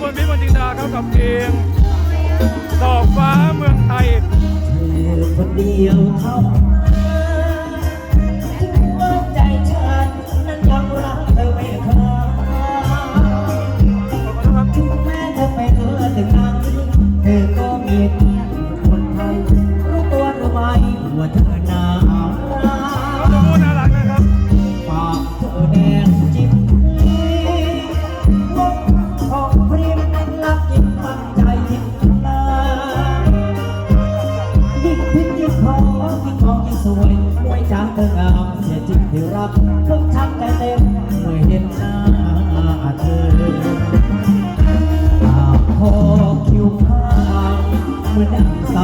พลพิมลจินดาครับกับเพลงดอกฟ้าเมืองไทยคนเดียวเท่าใจฉันนั้นยังรักเธอไม่คยถึงแม้เธอไปเออถึงนั้นเธอก็มีคนไทยรู้ตัวหรือไม่ว่าเธอหนา ยิ่งพอยิ่งมองยิ่งสวยมวยจ้าเธองามเสียจริงที่รักเพิ่งชักใจเต็มเมื่อเห็นหน้าเธอปากคอคิ้วขาวเมื่อนดังใส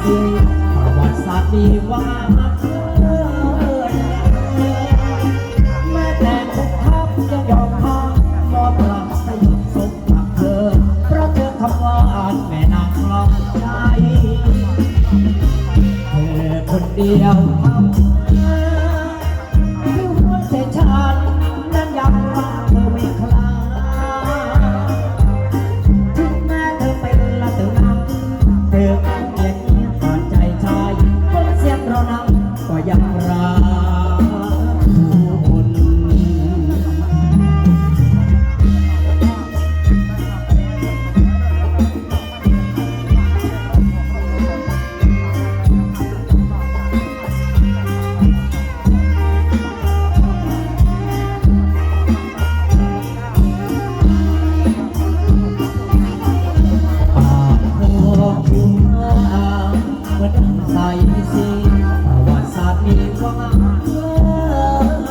เสียประวัติศาสตร์ดีว่าเออแม้แต่ทุกทัพยังยอมพังมอบรักสยบสมกับเธอเพราะเธอทำงานแม่นางกลองใจ ดียว มือนดังใสสีประวัติศาสตร์มีว่าเอ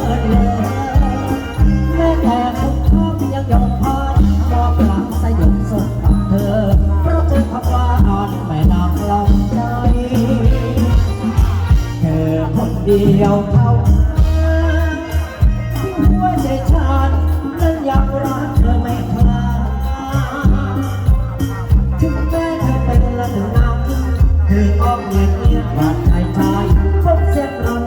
อเลยแม้แต่ทุกทัพยังยอมพ่ายมอบหลังสยบสมกับเธอ เพราะเธอทำว่าอ่อนแม่นางลองใจ เธอคนเดียวเท่า เงินบาทไทยไทยพบเส้นรอย